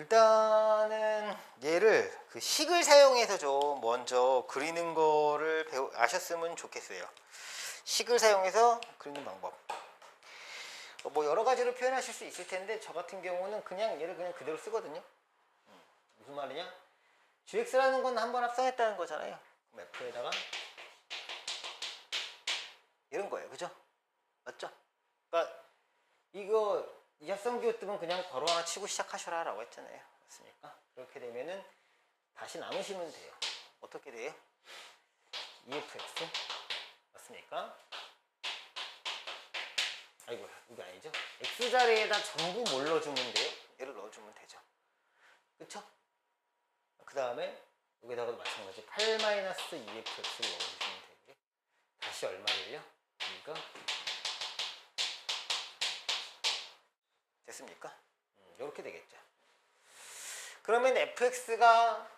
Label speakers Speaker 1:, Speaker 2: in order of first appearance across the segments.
Speaker 1: 일단은 얘를 그 식을 사용해서 좀 먼저 그리는 거를 배우 아셨으면 좋겠어요. 식을 사용해서 그리는 방법. 어, 뭐 여러 가지로 표현하실 수 있을 텐데 저 같은 경우는 그냥 얘를 그냥 그대로 쓰거든요. 음, 무슨 말이냐? GX라는 건 한 번 합성했다는 거잖아요. F에다가 이런 거예요, 그죠? 맞죠? 그러니까 이거 이 합성기호 뜨면 그냥 바로 하나 치고 시작하셔라 라고 했잖아요. 맞습니까? 그렇게 되면은 다시 나누시면 돼요. 어떻게 돼요? EFX 맞습니까? 아이고 이거 아니죠? X 자리에다 전부 뭘 넣어주면 돼요? 얘를 넣어주면 되죠. 그쵸? 그 다음에 여기다가도 마찬가지 8-2FX를 넣어주시면 되고요. 다시 얼마를요? 이거 됐습니까? 이렇게 되겠죠. 그러면 fx가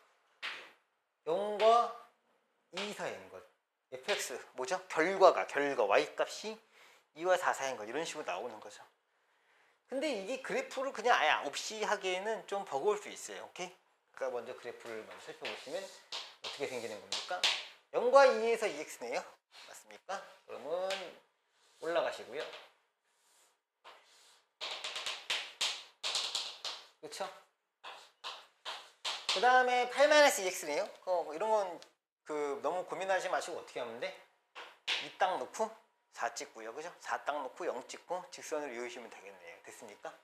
Speaker 1: 0과 2 사이인 것. fx 뭐죠? 결과가 결과 y 값이 2와 4 사이인 것 이런 식으로 나오는 거죠. 근데 이게 그래프를 그냥 아예 없이 하기에는 좀 버거울 수 있어요. 오케이? 그러니까 먼저 그래프를 먼저 살펴보시면 어떻게 생기는 겁니까? 0과 2에서 2x네요. 맞습니까? 그러면 올라가시고요. 그렇죠? 그 다음에 8-2x네요. 어, 뭐 이런 건 그 너무 고민하지 마시고 어떻게 하면 돼? 2딱 놓고 4 찍고요. 그죠? 4딱 놓고 0 찍고 직선으로 이으시면 되겠네요. 됐습니까?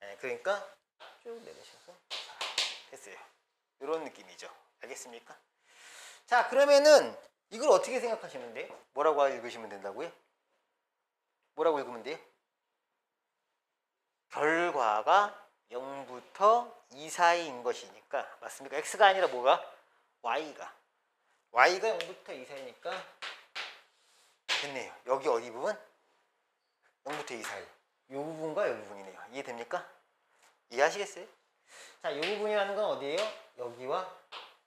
Speaker 1: 네, 그러니까 쭉 내리셔서 4. 됐어요. 이런 느낌이죠. 알겠습니까? 자, 그러면은 이걸 어떻게 생각하시면 돼요? 뭐라고 읽으시면 된다고요? 뭐라고 읽으면 돼요? 결과가 0부터 2 사이인 것이니까 맞습니까? x가 아니라 뭐가? y가 y가 0부터 2 사이니까 됐네요. 여기 어디 부분? 0부터 2 사이. 이 부분과 이 부분이네요. 이해됩니까? 이해하시겠어요? 자, 이 부분이라는 건 어디예요? 여기와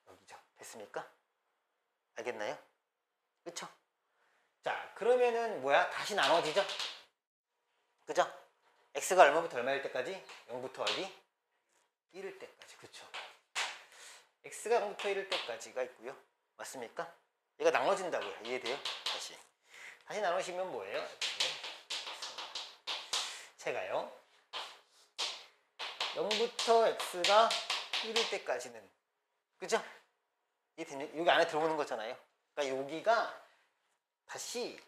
Speaker 1: 여기죠. 됐습니까? 알겠나요? 그쵸? 자, 그러면은 뭐야? 다시 나눠지죠? 그죠? X가 얼마부터 얼마일 때까지? 0부터 어디? 1일 때까지. 그쵸? x가 0부터 1일 때까지가 있고요. 맞습니까? 얘가 나눠진다고요. 이해돼요? 다시. 다시 나누시면 뭐예요? 제가요. 0부터 x가 1일 때까지는 그죠? 이해되니? 여기 안에 들어오는 거잖아요. 그러니까 여기가 다시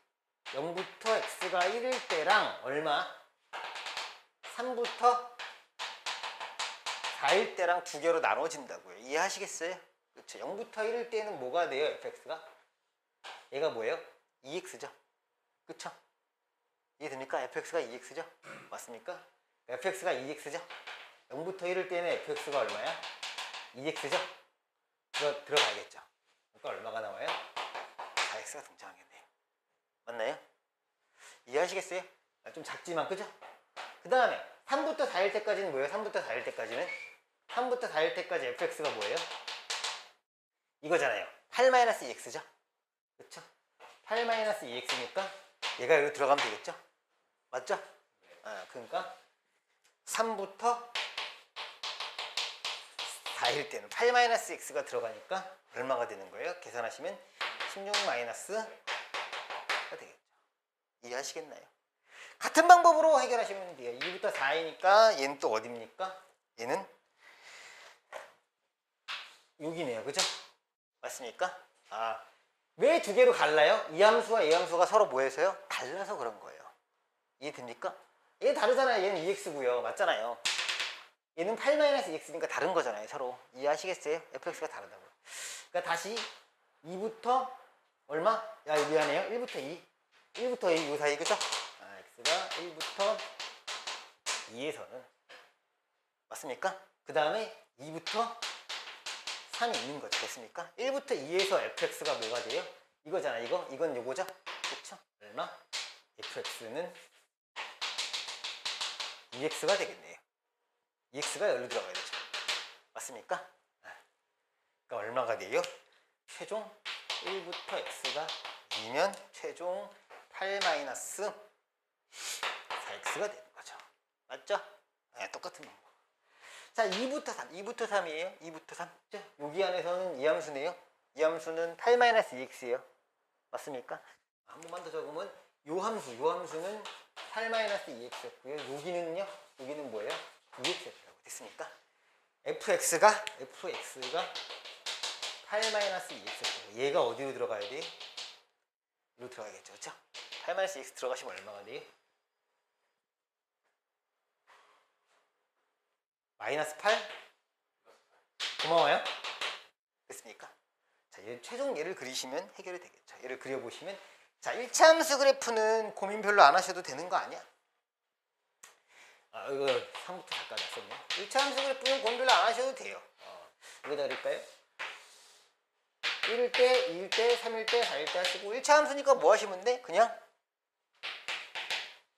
Speaker 1: 0부터 x가 1일 때랑 얼마? 3부터 4일 때랑 두 개로 나눠진다고요. 이해하시겠어요? 그렇죠. 0부터 1일 때는 뭐가 돼요? fx가? 얘가 뭐예요? 2x죠. 그쵸? 이해됩니까? fx가 2x죠? 맞습니까? fx가 2x죠? 0부터 1일 때는 fx가 얼마야? 2x죠? 들어, 들어가야겠죠. 그러니까 얼마가 나와요? 4x가 등장하겠네요. 맞나요? 이해하시겠어요? 아, 좀 작지만, 그죠? 그 다음에 3부터 4일 때까지는 뭐예요? 3부터 4일 때까지는 3부터 4일 때까지 fx가 뭐예요? 이거잖아요. 8-2x죠? 그쵸? 8-2x니까 얘가 여기 들어가면 되겠죠? 맞죠? 아, 그러니까 3부터 4일 때는 8-x가 들어가니까 얼마가 되는 거예요? 계산하시면 16-가 되겠죠. 이해하시겠나요? 같은 방법으로 해결하시면 돼요. 2부터 4이니까 얘는 또 어딥니까? 얘는 6이네요. 그죠? 맞습니까? 아, 왜 두 개로 갈라요? 이 함수와 이 함수가 서로 뭐해서요? 달라서 그런 거예요. 이해됩니까? 얘 다르잖아요. 얘는 2x고요. 맞잖아요. 얘는 8-2x니까 다른 거잖아요. 서로. 이해하시겠어요? fx가 다르다고요. 그러니까 다시 2부터 얼마? 야, 미안해요. 1부터 2. 1부터 2, 요 사이, 그죠? 아, x가 1부터 2에서는 맞습니까? 그 다음에 2부터 3이 있는 거죠. 됐습니까? 1부터 2에서 fx가 뭐가 돼요? 이거잖아, 이거. 이건 요거죠? 그쵸? 얼마? fx는 2x가 되겠네요. 2x가 여기로 들어가야 되죠. 맞습니까? 아, 그러니까 얼마가 돼요? 최종 1부터 x가 2면 최종 8-4x가 되는 거죠. 맞죠? 네, 똑같은 방법. 자, 2부터 3, 2부터 3이에요. 2부터 3. 자, 여기 안에서는 이 함수네요. 이 함수는 8-2x예요. 맞습니까? 한 번만 더 적으면 요 함수, 요 함수는 8-2x였고요. 여기는요. 여기는 뭐예요? 2x였다고 됐습니까? fx가 fx가 8-2x였고 얘가 어디로 들어가야 돼? 이로 들어가야겠죠. 그렇죠? 8-2x 들어가시면 얼마가 돼요? 마이너스 8? 고마워요. 됐습니까? 자, 얘 최종 얘를 그리시면 해결이 되겠죠. 얘를 그려보시면 자, 1차 함수 그래프는 고민 별로 안 하셔도 되는 거 아니야? 아, 이거 3부터 잠깐 났었네. 1차 함수 그래프는 고민 별로 안 하셔도 돼요. 어? 1일 때, 2일 때, 3일 때, 4일 때 하시고 1차 함수니까 뭐 하시면 돼? 그냥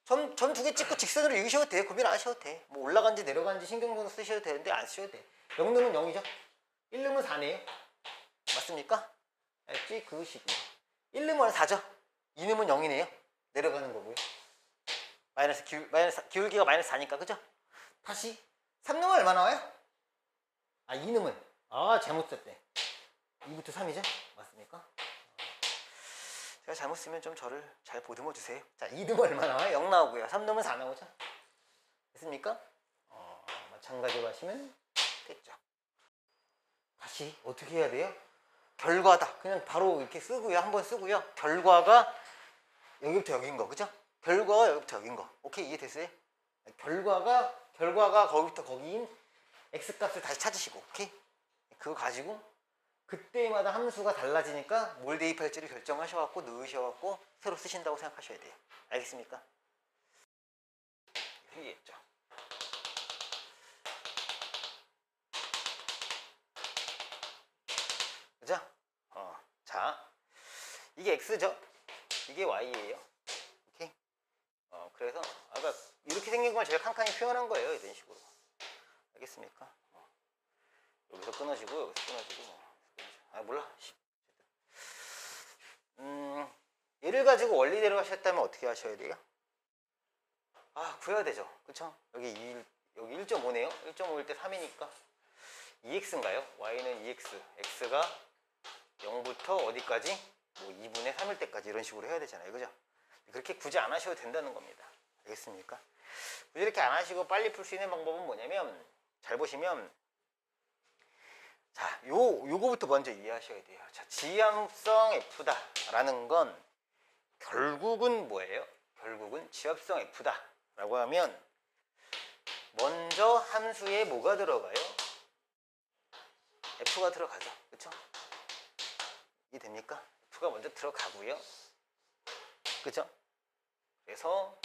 Speaker 1: 점, 점 두 개 찍고 직선으로 읽으셔도 돼. 고민 안 하셔도 돼. 뭐 올라간지 내려간지 신경전 쓰셔도 되는데 안 쓰셔도 돼. 0 넣으면 0이죠. 1 넣으면 4네요. 맞습니까? 알지? 그것이고. 1 넣으면 4죠. 2 넣으면 0이네요. 내려가는 거고요. 마이너스 기울, 마이너스, 기울기가 마이너스 4니까, 그죠? 다시. 3 넣으면 얼마 나와요? 아, 2 넣으면. 아, 잘못 썼대. 2부터 3이죠? 맞습니까? 제가 잘못 쓰면 좀 저를 잘 보듬어 주세요. 자, 2 넣으면 얼마 나와요? 0 나오고요. 3 넣으면 4 나오죠? 됐습니까? 어, 마찬가지로 하시면 됐죠. 다시 어떻게 해야 돼요? 결과다. 그냥 바로 이렇게 쓰고요. 한번 쓰고요. 결과가 여기부터 여긴 거, 그죠? 결과가 여기부터 여긴 거. 오케이 이해됐어요? 결과가 결과가 거기부터 거기인 x 값을 다시 찾으시고, 오케이? 그거 가지고 그때마다 함수가 달라지니까 뭘 대입할지를 결정하셔갖고 넣으셔갖고 새로 쓰신다고 생각하셔야 돼요. 알겠습니까? 이해했죠? 그죠? 어, 자, 이게 x죠? 이게 y예요. 오케이? 어, 그래서 아까 이렇게 생긴 걸 제가 칸칸이 표현한 거예요. 이런 식으로. 알겠습니까? 어. 여기서 끊어지고 여기서 끊어지고 뭐. 아 몰라. 씨. 음, 얘를 가지고 원리대로 하셨다면 어떻게 하셔야 돼요? 아 구해야 되죠. 그쵸? 여기 2, 여기 1.5네요. 1.5일 때 3이니까 2x인가요? y는 2x, x가 0부터 어디까지? 뭐 2분의 3일 때까지 이런 식으로 해야 되잖아요. 그죠? 그렇게 굳이 안 하셔도 된다는 겁니다. 알겠습니까? 굳이 이렇게 안 하시고 빨리 풀 수 있는 방법은 뭐냐면 잘 보시면 자, 요 요거부터 먼저 이해하셔야 돼요. 자, 지함성 f다 라는 건 결국은 뭐예요? 결국은 지합성 f다 라고 하면 먼저 함수에 뭐가 들어가요? f가 들어가죠. 그렇죠? 이해 됩니까? f가 먼저 들어가고요. 그죠? 그래서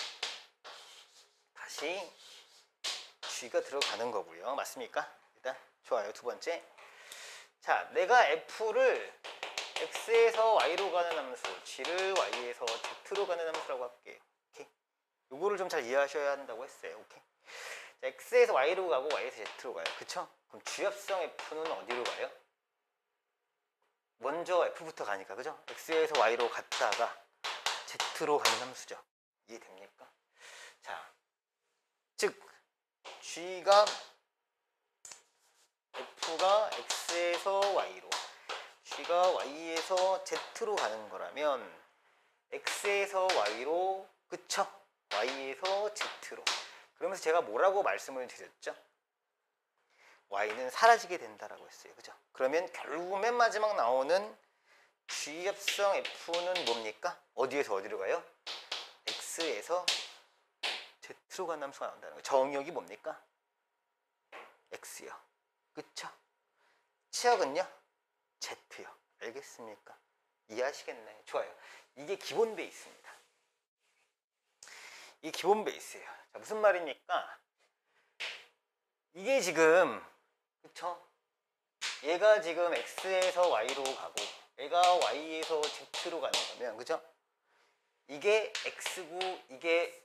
Speaker 1: 다시 g가 들어가는 거고요. 맞습니까? 일단 좋아요. 두 번째. 자, 내가 f를 x에서 y로 가는 함수, g를 y에서 z로 가는 함수라고 할게요. 오케이? 요거를 좀 잘 이해하셔야 한다고 했어요. 오케이? 자, x에서 y로 가고 y에서 z로 가요. 그쵸? 그럼 주합성 f는 어디로 가요? 먼저 f부터 가니까 그죠? x에서 y로 갔다가 z로 가는 함수죠. 이해됩니까? 자, 즉 g가 f가 x에서 y로 g가 y에서 z로 가는 거라면 x에서 y로 그쵸? y에서 z로 그러면서 제가 뭐라고 말씀을 드렸죠? y는 사라지게 된다라고 했어요. 그죠? 그러면 결국 맨 마지막 나오는 G합성 F는 뭡니까? 어디에서 어디로 가요? X에서 Z로 가는 함수가 나온다는 거예요. 정역이 뭡니까? X요. 그쵸? 치역은요? Z요. 알겠습니까? 이해하시겠나요? 좋아요. 이게 기본 베이스입니다. 이게 기본 베이스예요. 자, 무슨 말입니까? 이게 지금 그쵸? 얘가 지금 x에서 y로 가고 얘가 y에서 z로 가는 거면 그죠? 이게 x고 이게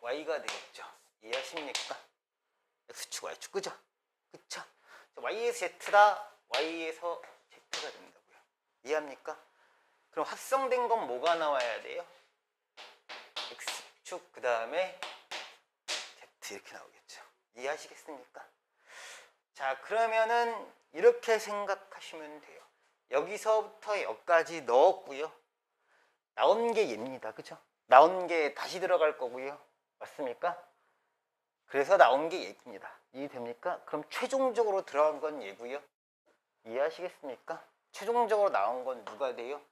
Speaker 1: y가 되겠죠. 이해하십니까? x축 y축 그죠? 그쵸? Y에서 z다 y에서 z가 된다고요. 이해합니까? 그럼 합성된 건 뭐가 나와야 돼요? x축 그 다음에 z 이렇게 나오겠죠. 이해하시겠습니까? 자, 그러면은 이렇게 생각하시면 돼요. 여기서부터 여기까지 넣었고요. 나온 게 얘입니다. 그죠? 나온 게 다시 들어갈 거고요. 맞습니까? 그래서 나온 게 얘입니다. 이해됩니까? 그럼 최종적으로 들어간 건 얘고요. 이해하시겠습니까? 최종적으로 나온 건 누가 돼요?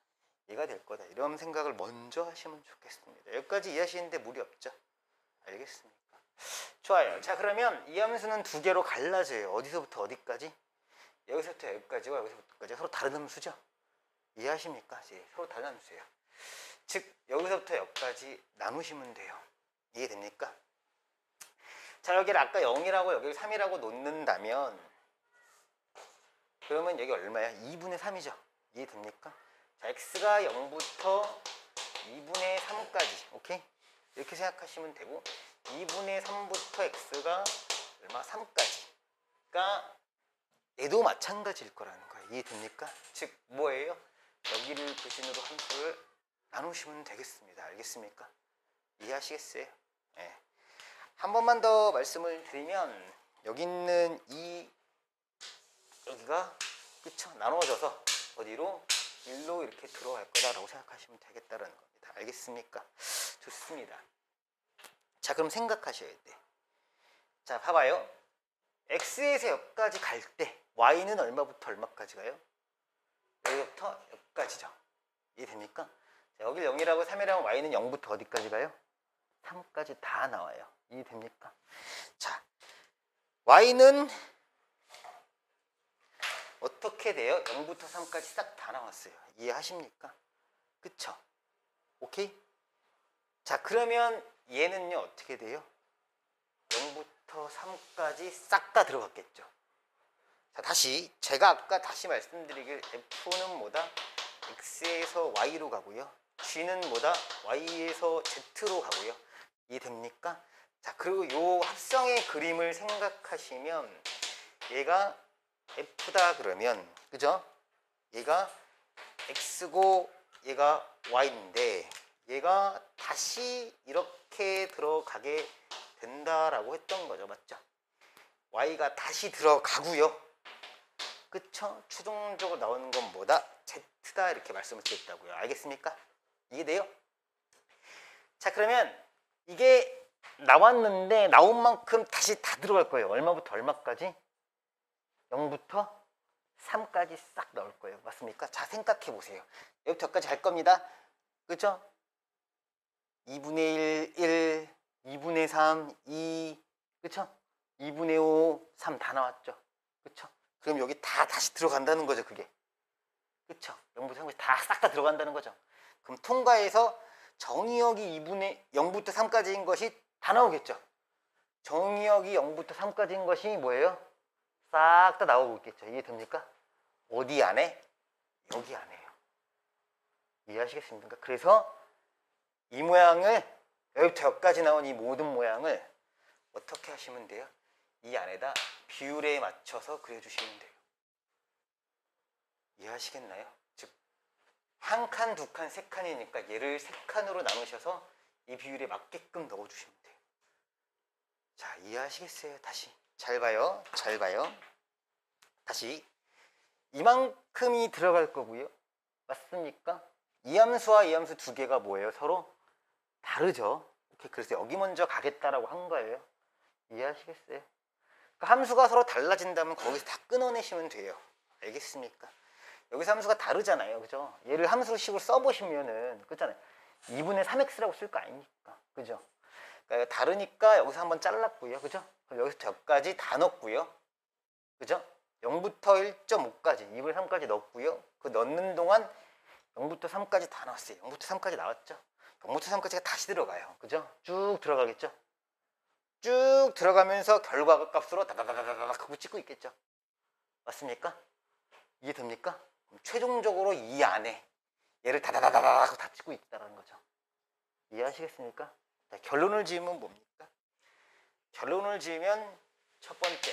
Speaker 1: 얘가 될 거다. 이런 생각을 먼저 하시면 좋겠습니다. 여기까지 이해하시는데 무리 없죠? 알겠습니까? 좋아요. 자, 그러면 이 함수는 두 개로 갈라져요. 어디서부터 어디까지? 여기서부터 여기까지와 여기서부터까지 서로 다른 함수죠? 이해하십니까? 이제 서로 다른 함수예요. 즉, 여기서부터 여기까지 나누시면 돼요. 이해됩니까? 자, 여기를 아까 0이라고 여기를 3이라고 놓는다면 그러면 여기 얼마야? 2분의 3이죠. 이해됩니까? 자, x가 0부터 2분의 3까지. 오케이? 이렇게 생각하시면 되고 2분의 3부터 x가 얼마? 3까지가 얘도 마찬가지일 거라는 거예요. 이해됩니까? 즉 뭐예요? 여기를 기준으로 함수를 나누시면 되겠습니다. 알겠습니까? 이해하시겠어요? 예. 한 번만 더 말씀을 드리면 여기 있는 이 여기가 그쵸 나누어져서 어디로 일로 이렇게 들어갈 거다라고 생각하시면 되겠다는 겁니다. 알겠습니까? 좋습니다. 자 그럼 생각하셔야 돼. 자 봐봐요. x에서 여기까지 갈 때 y는 얼마부터 얼마까지 가요? 여기부터 여기까지죠. 이해됩니까? 자, 여기 0이라고 3이라고 y는 0부터 어디까지 가요? 3까지 다 나와요. 이해됩니까? 자, y는 어떻게 돼요? 0부터 3까지 싹 다 나왔어요. 이해하십니까? 그쵸? 오케이? 자, 그러면 얘는요, 어떻게 돼요? 0부터 3까지 싹 다 들어갔겠죠. 자, 다시, 제가 아까 다시 말씀드리길 F는 뭐다? X에서 Y로 가고요. G는 뭐다? Y에서 Z로 가고요. 이해됩니까? 자, 그리고 요 합성의 그림을 생각하시면 얘가 F다 그러면, 그죠? 얘가 X고 얘가 Y인데 얘가 다시 이렇게 들어가게 된다라고 했던 거죠. 맞죠? Y가 다시 들어가고요. 그쵸? 최종적으로 나오는 건 뭐다? Z다 이렇게 말씀을 드렸다고요. 알겠습니까? 이해돼요? 자 그러면 이게 나왔는데 나온 만큼 다시 다 들어갈 거예요. 얼마부터 얼마까지? 0부터 3까지 싹 나올 거예요. 맞습니까? 자 생각해 보세요. 여기부터 여기까지 갈 겁니다. 그죠? 2분의 1, 1, 2분의 3, 2, 그쵸? 2분의 5, 3 다 나왔죠? 그쵸? 그럼 여기 다 다시 들어간다는 거죠, 그게. 그쵸? 0부터 3까지 다싹 다 들어간다는 거죠. 그럼 통과해서 정의역이 2분의 0부터 3까지인 것이 다 나오겠죠? 정의역이 0부터 3까지인 것이 뭐예요? 싹 다 나오고 있겠죠. 이해됩니까? 어디 안에? 여기 안에요. 이해하시겠습니까? 그래서 이 모양을 여기부터 여기까지 나온 이 모든 모양을 어떻게 하시면 돼요? 이 안에다 비율에 맞춰서 그려주시면 돼요. 이해하시겠나요? 즉, 한 칸, 두 칸, 세 칸이니까 얘를 세 칸으로 나누셔서 이 비율에 맞게끔 넣어주시면 돼요. 자, 이해하시겠어요? 다시. 잘 봐요. 잘 봐요. 다시. 이만큼이 들어갈 거고요. 맞습니까? 이 함수와 이 함수 두 개가 뭐예요? 서로 다르죠. 오케이, 그래서 여기 먼저 가겠다라고 한 거예요. 이해하시겠어요? 그러니까 함수가 서로 달라진다면 거기서 다 끊어내시면 돼요. 알겠습니까? 여기서 함수가 다르잖아요. 그죠? 얘를 함수식으로 써보시면은, 그잖아요. 2분의 3x라고 쓸 거 아닙니까? 그죠? 다르니까 여기서 한번 잘랐고요. 그죠? 그럼 여기서 여기까지 다 넣었고요. 그죠? 0부터 1.5까지, 2분의 3까지 넣었고요. 그 넣는 동안 0부터 3까지 다 나왔어요. 0부터 3까지 나왔죠? 0부터 3까지가 다시 들어가요. 그죠? 쭉 들어가겠죠? 쭉 들어가면서 결과 값으로 다다다다닥 하고 찍고 있겠죠? 맞습니까? 이해됩니까? 최종적으로 이 안에 얘를 다다다다닥 하고 다 찍고 있다는 거죠. 이해하시겠습니까? 자, 결론을 지으면 뭡니까? 결론을 지으면 첫 번째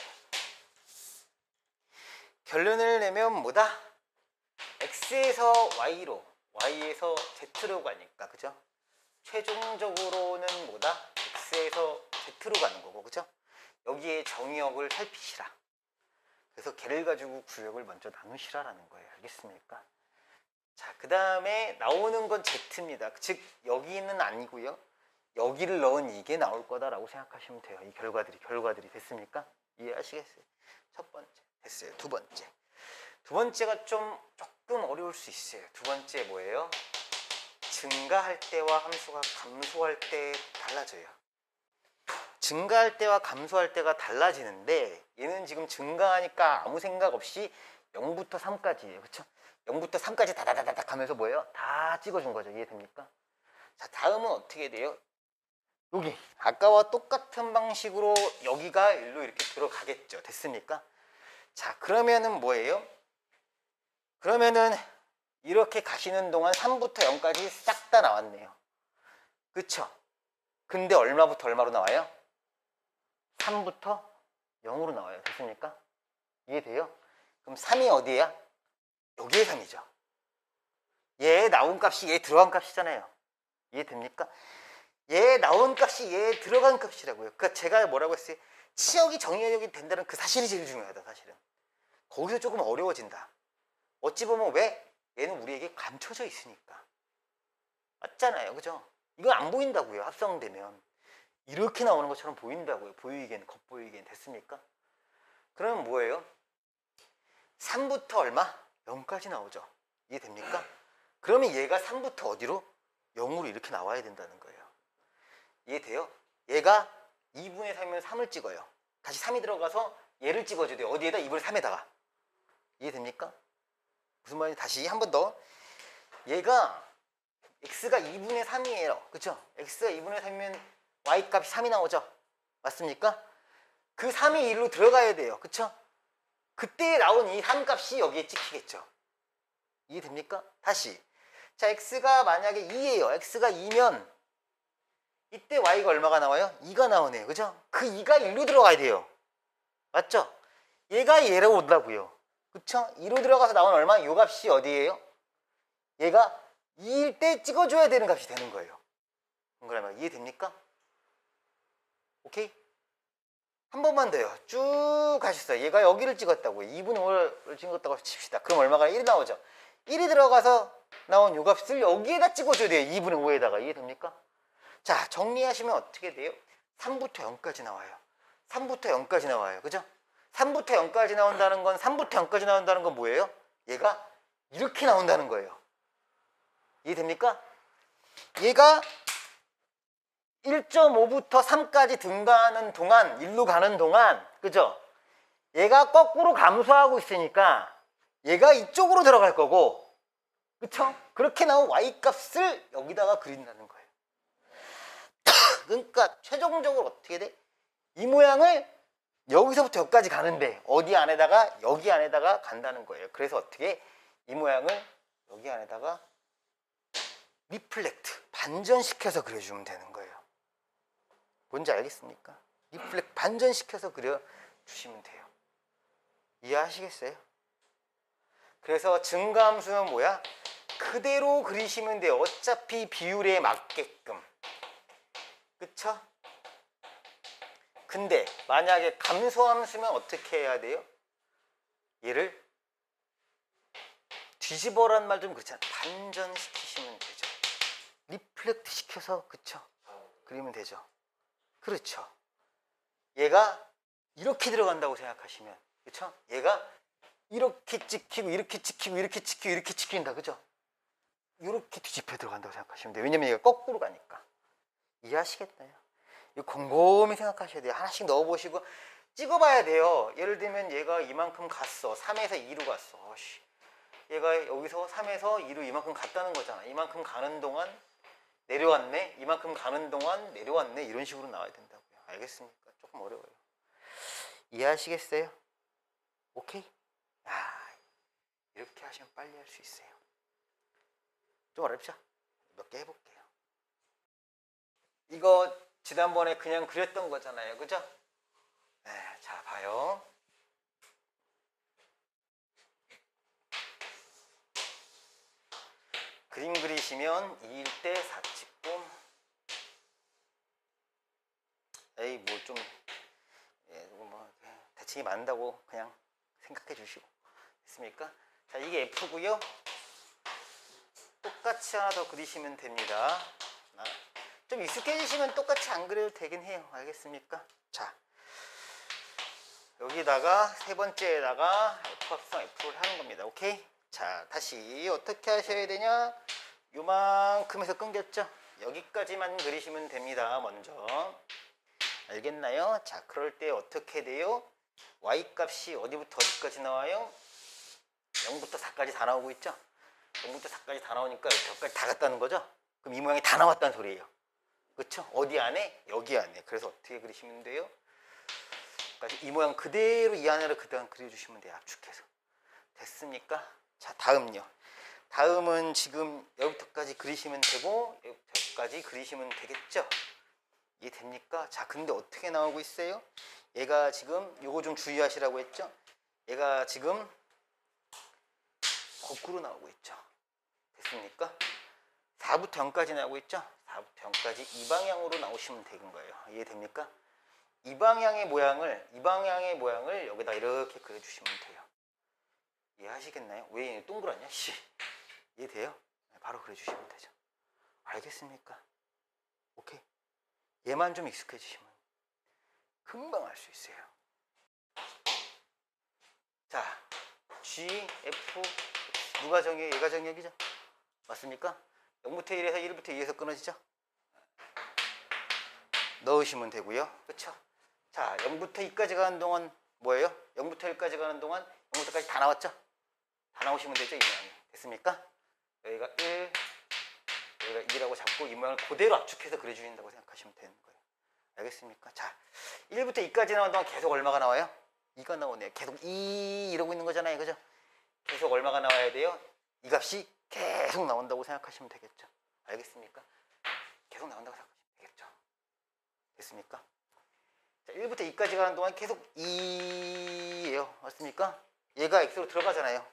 Speaker 1: 결론을 내면 뭐다? x에서 y로 y에서 z로 가니까 그죠? 최종적으로는 뭐다? x에서 z로 가는 거고 그죠? 여기에 정의역을 살피시라 그래서 걔를 가지고 구역을 먼저 나누시라라는 거예요. 알겠습니까? 자, 그 다음에 나오는 건 Z입니다. 즉, 여기는 아니고요. 여기를 넣은 이게 나올 거다라고 생각하시면 돼요. 이 결과들이, 결과들이 됐습니까? 이해하시겠어요? 첫 번째. 됐어요. 두 번째. 두 번째가 좀 조금 어려울 수 있어요. 두 번째 뭐예요? 증가할 때와 함수가 감소할 때 달라져요. 증가할 때와 감소할 때가 달라지는데 얘는 지금 증가하니까 아무 생각 없이 0부터 3까지예요. 그렇죠? 0부터 3까지 다다다닥 하면서 뭐예요? 다 찍어준 거죠. 이해됩니까? 자, 다음은 어떻게 돼요? 여기 아까와 똑같은 방식으로 여기가 일로 이렇게 들어가겠죠. 됐습니까? 자, 그러면은 뭐예요? 그러면은 이렇게 가시는 동안 3부터 0까지 싹 다 나왔네요. 그쵸? 근데 얼마부터 얼마로 나와요? 3부터 0으로 나와요. 됐습니까? 이해돼요? 그럼 3이 어디야? 여기에 3이죠. 얘 나온 값이 얘 들어간 값이잖아요. 이해됩니까? 얘 나온 값이 얘 들어간 값이라고요. 그러니까 제가 뭐라고 했어요? 치역이 정의역이 된다는 그 사실이 제일 중요하다, 사실은. 거기서 조금 어려워진다. 어찌 보면 왜? 얘는 우리에게 감춰져 있으니까. 맞잖아요. 그죠? 이건 안 보인다고요. 합성되면. 이렇게 나오는 것처럼 보인다고요. 보이기엔, 겉보이기엔 됐습니까? 그러면 뭐예요? 3부터 얼마? 0까지 나오죠. 이해됩니까? 그러면 얘가 3부터 어디로? 0으로 이렇게 나와야 된다는 거예요. 이해돼요? 얘가 2분의 3이면 3을 찍어요. 다시 3이 들어가서 얘를 찍어줘야 돼요. 어디에다? 2분의 3에다가. 이해됩니까? 무슨 말인지 다시 한 번 더. 얘가 x가 2분의 3이에요. 그쵸? x가 2분의 3이면 y 값이 3이 나오죠? 맞습니까? 그 3이 1로 들어가야 돼요. 그쵸? 그때 나온 이 3 값이 여기에 찍히겠죠. 이해됩니까? 다시. 자, x가 만약에 2예요. x가 2면 이때 y가 얼마가 나와요? 2가 나오네요. 그죠? 그 2가 1로 들어가야 돼요. 맞죠? 얘가 얘로 온다고요. 그쵸? 2로 들어가서 나온 얼마? 요 값이 어디예요? 얘가 2일 때 찍어줘야 되는 값이 되는 거예요. 그러면 이해됩니까? 오케이? 한 번만 더요. 쭉 가셨어요. 얘가 여기를 찍었다고요. 2분의 5를 찍었다고 칩시다. 그럼 얼마가 1이 나오죠? 1이 들어가서 나온 요 값을 여기에다 찍어줘야 돼요. 2분의 5에다가. 이해됩니까? 자, 정리하시면 어떻게 돼요? 3부터 0까지 나와요. 3부터 0까지 나와요. 그죠? 3부터 0까지 나온다는 건 3부터 0까지 나온다는 건 뭐예요? 얘가 이렇게 나온다는 거예요. 이해됩니까? 얘가 1.5부터 3까지 등가하는 동안, 일로 가는 동안, 그죠? 얘가 거꾸로 감소하고 있으니까 얘가 이쪽으로 들어갈 거고, 그쵸? 그렇게 나온 y 값을 여기다가 그린다는 거예요. 그러니까 최종적으로 어떻게 돼? 이 모양을 여기서부터 여기까지 가는데 어디 안에다가 여기 안에다가 간다는 거예요. 그래서 어떻게 이 모양을 여기 안에다가 리플렉트 반전시켜서 그려주면 되는 거예요. 뭔지 알겠습니까? 리플렉트 반전시켜서 그려주시면 돼요. 이해하시겠어요? 그래서 증가함수는 뭐야? 그대로 그리시면 돼요. 어차피 비율에 맞게끔. 그쵸? 근데 만약에 감소함수면 어떻게 해야 돼요? 얘를 뒤집어란 말 좀 그렇잖아요. 반전시키시면 되죠. 리플렉트 시켜서 그쵸? 그리면 되죠. 그렇죠. 얘가 이렇게 들어간다고 생각하시면 그쵸? 얘가 이렇게 찍히고 이렇게 찍히고 이렇게 찍히고 이렇게 찍힌다 그죠? 이렇게 뒤집혀 들어간다고 생각하시면 돼요. 왜냐면 얘가 거꾸로 가니까. 이해하시겠나요? 이거 곰곰이 생각하셔야 돼요. 하나씩 넣어보시고 찍어봐야 돼요. 예를 들면 얘가 이만큼 갔어. 3에서 2로 갔어. 어씨. 얘가 여기서 3에서 2로 이만큼 갔다는 거잖아. 이만큼 가는 동안 내려왔네. 이만큼 가는 동안 내려왔네. 이런 식으로 나와야 된다고요. 알겠습니까? 조금 어려워요. 이해하시겠어요? 오케이? 아, 이렇게 하시면 빨리 할 수 있어요. 좀 어렵죠? 몇 개 해볼게요. 이거 지난번에 그냥 그렸던 거잖아요. 그죠? 네, 자, 봐요. 그림 그리시면 2일 때 4 찍고 에이 뭐좀 예, 뭐 대칭이 맞는다고 그냥 생각해 주시고 됐습니까? 자 이게 F고요 똑같이 하나 더 그리시면 됩니다 하나. 좀 익숙해지시면 똑같이 안 그려도 되긴 해요 알겠습니까? 자 여기다가 세 번째에다가 F 합성 F를 하는 겁니다 오케이? 자 다시 어떻게 하셔야 되냐 요만큼에서 끊겼죠? 여기까지만 그리시면 됩니다 먼저 알겠나요? 자 그럴 때 어떻게 돼요? y 값이 어디부터 어디까지 나와요? 0부터 4까지 다 나오고 있죠? 0부터 4까지 다 나오니까 여기까지 다 갔다는 거죠? 그럼 이 모양이 다 나왔다는 소리예요 그렇죠? 어디 안에? 여기 안에 그래서 어떻게 그리시면 돼요? 그러니까 이 모양 그대로 이 안으로 그대로 그려주시면 돼요 압축해서 됐습니까? 자 다음요 다음은 지금 여기부터까지 그리시면 되고 여기까지 그리시면 되겠죠? 이해됩니까? 자 근데 어떻게 나오고 있어요? 얘가 지금 요거 좀 주의하시라고 했죠? 얘가 지금 거꾸로 나오고 있죠 됐습니까? 4부터 0까지 나오고 있죠? 4부터 0까지 이 방향으로 나오시면 되는 거예요 이해됩니까? 이 방향의 모양을 이 방향의 모양을 여기다 이렇게 그려주시면 돼요 이해하시겠나요? 왜 동그랗냐? 씨. 이해돼요? 네, 바로 그려주시면 되죠 알겠습니까? 오케이 얘만 좀 익숙해지시면 금방 알수 있어요 자 G, F 누가 정의해? 얘가 정의이죠 맞습니까? 0부터 1에서 1부터 2에서 끊어지죠? 넣으시면 되고요 그쵸? 자 0부터 2까지 가는 동안 뭐예요? 0부터 1까지 가는 동안 0부터까지 다 나왔죠? 다 나오시면 되죠 이 모양이 됐습니까? 여기가 1 여기가 2라고 잡고 이 모양을 그대로 압축해서 그려주신다고 생각하시면 되는 거예요 알겠습니까? 자 1부터 2까지 나온 동안 계속 얼마가 나와요? 2가 나오네요 계속 2 이러고 있는 거잖아요 그죠? 계속 얼마가 나와야 돼요? 이 값이 계속 나온다고 생각하시면 되겠죠 알겠습니까? 계속 나온다고 되겠죠 됐습니까? 자, 1부터 2까지 가는 동안 계속 2예요. 맞습니까? 얘가 x로 들어가잖아요.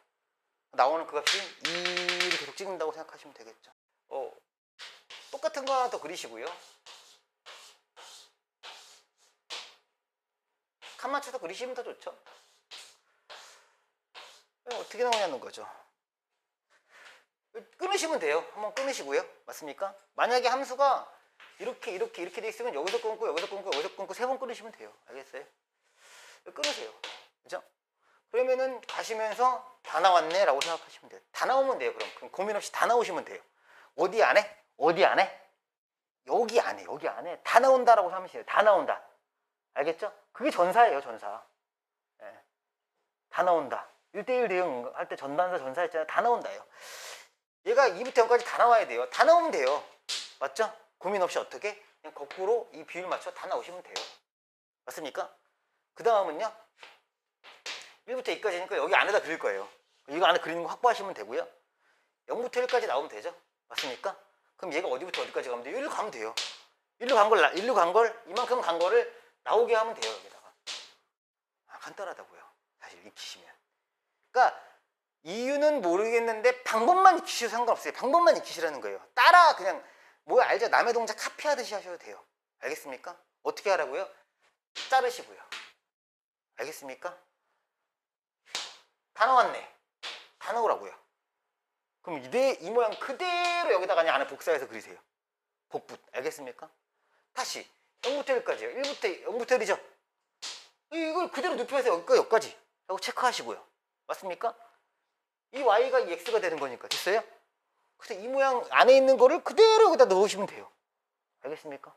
Speaker 1: 나오는 그 값이 2를 계속 찍는다고 생각하시면 되겠죠. 어, 똑같은 거 하나 더 그리시고요. 칸 맞춰서 그리시면 더 좋죠. 이거 어떻게 나오냐는 거죠. 끊으시면 돼요. 한번 끊으시고요. 맞습니까? 만약에 함수가 이렇게 이렇게 이렇게 돼 있으면 여기서 끊고 여기서 끊고 여기서 끊고 세 번 끊으시면 돼요 알겠어요? 끊으세요 그죠? 그러면은 가시면서 다 나왔네 라고 생각하시면 돼요 다 나오면 돼요 그럼 그럼 고민 없이 다 나오시면 돼요 어디 안에? 어디 안에? 여기 안에 여기 안에 다 나온다라고 생각하시면 돼요 다 나온다 알겠죠? 그게 전사예요 전사 예. 다 나온다 1대1 대응 할 때 전단사 전사 했잖아요 다 나온다요 얘가 2부터 0까지 다 나와야 돼요 다 나오면 돼요 맞죠? 고민 없이 어떻게? 그냥 거꾸로 이 비율 맞춰 다 나오시면 돼요. 맞습니까? 그 다음은요. 1부터 2까지니까 여기 안에다 그릴 거예요. 이거 안에 그리는 거 확보하시면 되고요. 0부터 1까지 나오면 되죠. 맞습니까? 그럼 얘가 어디부터 어디까지 가면 돼요? 1로 가면 돼요. 1로 간 걸, 1로 간 걸, 이만큼 간 거를 나오게 하면 돼요 여기다가. 아, 간단하다고요. 사실 익히시면. 그러니까 이유는 모르겠는데 방법만 익히셔도 상관없어요. 방법만 익히시라는 거예요. 따라 그냥 뭐 알죠? 남의 동작 카피하듯이 하셔도 돼요 알겠습니까? 어떻게 하라고요? 자르시고요 알겠습니까? 다 나왔네 다 나오라고요 그럼 이대, 이 모양 그대로 여기다가 그냥 안에 복사해서 그리세요 복붙 알겠습니까? 다시 0부터 1까지요 1부터 0부터 1이죠 이걸 그대로 눕혀서 여기까지 여기까지 하고 체크하시고요 맞습니까? 이 y가 이 x가 되는 거니까 됐어요? 그래서 이 모양 안에 있는 거를 그대로 여기다 넣으시면 돼요 알겠습니까?